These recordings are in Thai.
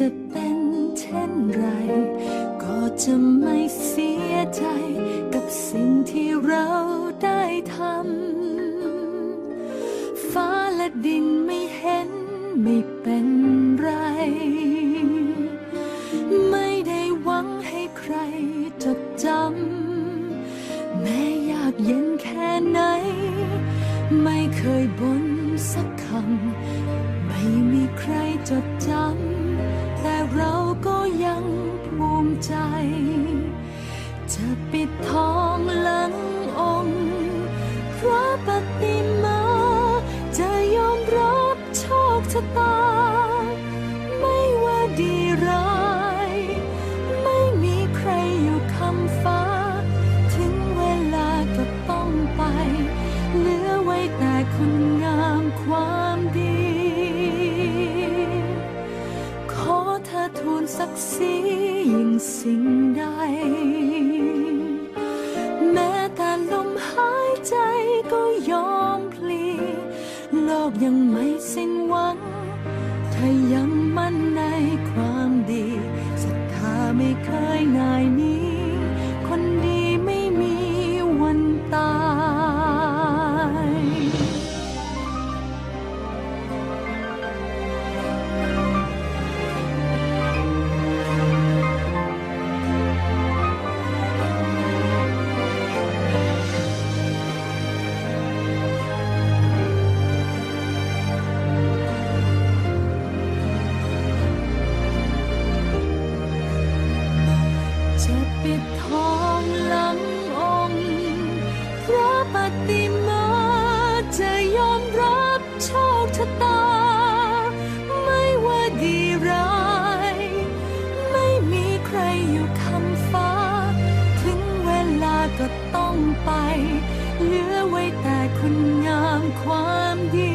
จะเป็นเช่นไร ก็จะไม่เสียใจ กับสิ่งที่เราได้ทำ ฟ้าและดินไม่เห็นไม่เป็นไร ไม่ได้หวังให้ใครจดจำ แม้ยากเย็นแค่ไหน ไม่เคยบ่นสักคำ ไม่มีใครจดจำ เราก็ยังภูมิใจ จะปิดทองหลังองค์พระปฏิมา จะยอมรับโชคชะตา โลกยั ปิดทองหลังองค์พระปฏิมาจะยอมรับโชคชะตา ไม่ว่าดีร้าย ไม่มีใครอยู่คำฟ้า ถึงเวลาก็ต้องไป เหลือไว้แต่คุณงามความดี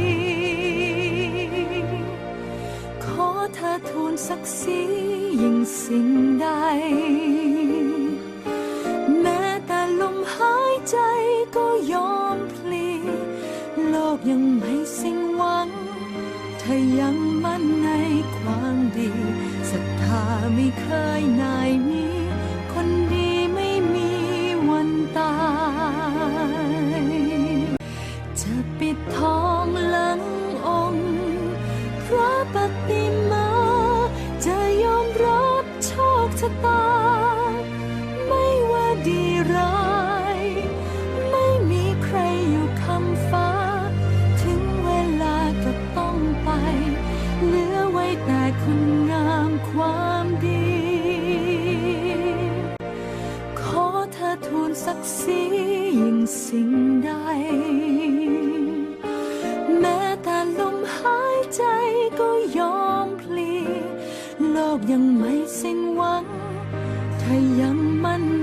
ขอเธอทูลศักดิ์ศรียิ่งสิ่งใด ยังไม่สิ้นหวังถ้ายังมั่นในความดีศรัทธาไม่เคยนายนี้ คนดีไม่มีวันตาย จะปิดทอง ทูลศักดิ์ศรียิ่งสิ่งใด แม้แต่ลมหายใจก็ยอมพลี โลกยังไม่สิ้นหวังถ้ายังมั่น